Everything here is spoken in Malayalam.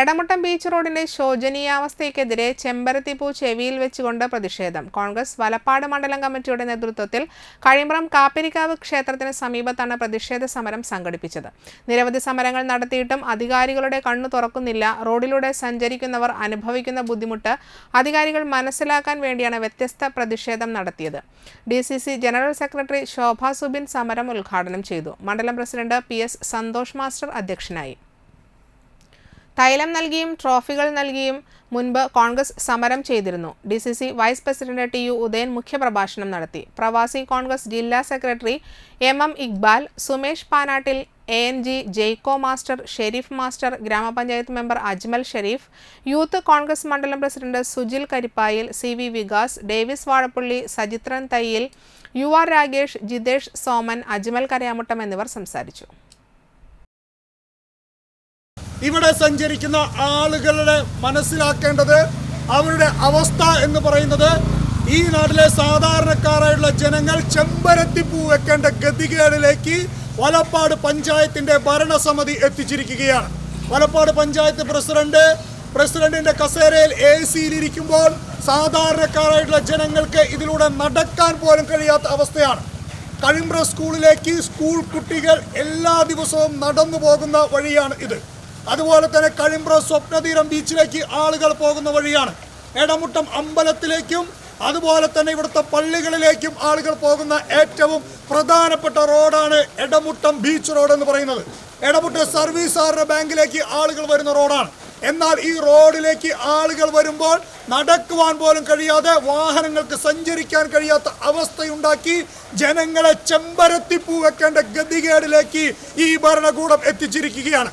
എടമുട്ടം ബീച്ച് റോഡിലെ ശോചനീയാവസ്ഥയ്ക്കെതിരെ ചെമ്പരത്തിപ്പൂ ചെവിയിൽ വെച്ചുകൊണ്ട് പ്രതിഷേധം. കോൺഗ്രസ് വലപ്പാട് മണ്ഡലം കമ്മിറ്റിയുടെ നേതൃത്വത്തിൽ കഴിമ്പ്രം കാപ്പിരിക്കാവ് ക്ഷേത്രത്തിന് സമീപത്താണ് പ്രതിഷേധ സമരം സംഘടിപ്പിച്ചത്. നിരവധി സമരങ്ങൾ നടത്തിയിട്ടും അധികാരികളുടെ കണ്ണു തുറക്കുന്നില്ല. റോഡിലൂടെ സഞ്ചരിക്കുന്നവർ അനുഭവിക്കുന്ന ബുദ്ധിമുട്ട് അധികാരികൾ മനസ്സിലാക്കാൻ വേണ്ടിയാണ് വ്യത്യസ്ത പ്രതിഷേധം നടത്തിയത്. D general secretary Shobha Subin സമരം ഉദ്ഘാടനം ചെയ്തു. മണ്ഡലം president P S Santhosh master അധ്യക്ഷനായി. തൈലം നൽകിയും ട്രോഫികൾ നൽകിയും മുൻപ് കോൺഗ്രസ് സമരം ചെയ്തിരുന്നു. D C C vice president T U Udayan മുഖ്യപ്രഭാഷണം നടത്തി. പ്രവാസി കോൺഗ്രസ് ജില്ലാ secretary M M Iqbal Sumesh Panattil A N G Jaico master Sherif master ഗ്രാമപഞ്ചായത്ത് മെമ്പർ അജ്മൽ ഷെരീഫ് യൂത്ത് കോൺഗ്രസ് മണ്ഡലം president Sujil Karippayil C V Vikas Davis Vazhappally Sajithran Thayyil U R Ragesh Jithesh Soman Ajmal Karayamuttam എന്നിവർ സംസാരിച്ചു. ഇവിടെ സഞ്ചരിക്കുന്ന ആളുകളുടെ മനസ്സിലാക്കേണ്ടത് അവരുടെ അവസ്ഥ എന്ന് പറയുന്നത് ഈ നാട്ടിലെ സാധാരണക്കാരായുള്ള ജനങ്ങൾ ചെമ്പരത്തി പൂ വെക്കേണ്ട ഗതികേടിലേക്ക് വലപ്പാട് പഞ്ചായത്തിന്റെ ഭരണസമിതി എത്തിച്ചിരിക്കുകയാണ്. വലപ്പാട് പഞ്ചായത്ത് പ്രസിഡന്റ് പ്രസിഡന്റിന്റെ കസേരയിൽ എ സിയിലിരിക്കുമ്പോൾ സാധാരണക്കാരായിട്ടുള്ള ജനങ്ങൾക്ക് ഇതിലൂടെ നടക്കാൻ പോലും കഴിയാത്ത അവസ്ഥയാണ്. കഴിമ്പ്ര സ്കൂളിലേക്ക് സ്കൂൾ കുട്ടികൾ എല്ലാ ദിവസവും നടന്നു പോകുന്ന വഴിയാണ് ഇത്. അതുപോലെ തന്നെ കഴിമ്പ്ര സ്വപ്നതീരം ബീച്ചിലേക്ക് ആളുകൾ പോകുന്ന വഴിയാണ്. എടമുട്ടം അമ്പലത്തിലേക്കും അതുപോലെ തന്നെ ഇവിടുത്തെ പള്ളികളിലേക്കും ആളുകൾ പോകുന്ന ഏറ്റവും പ്രധാനപ്പെട്ട റോഡാണ് എടമുട്ടം ബീച്ച് റോഡ് എന്ന് പറയുന്നത്. എടമുട്ട സർവീസ് സഹകരണ ബാങ്കിലേക്ക് ആളുകൾ വരുന്ന റോഡാണ്. എന്നാൽ ഈ റോഡിലേക്ക് ആളുകൾ വരുമ്പോൾ നടക്കുവാൻ പോലും കഴിയാതെ വാഹനങ്ങൾക്ക് സഞ്ചരിക്കാൻ കഴിയാത്ത അവസ്ഥയുണ്ടാക്കി ജനങ്ങളെ ചെമ്പരത്തിപ്പൂ വെക്കേണ്ട ഗതികേടിലേക്ക് ഈ ഭരണകൂടം എത്തിച്ചിരിക്കുകയാണ്.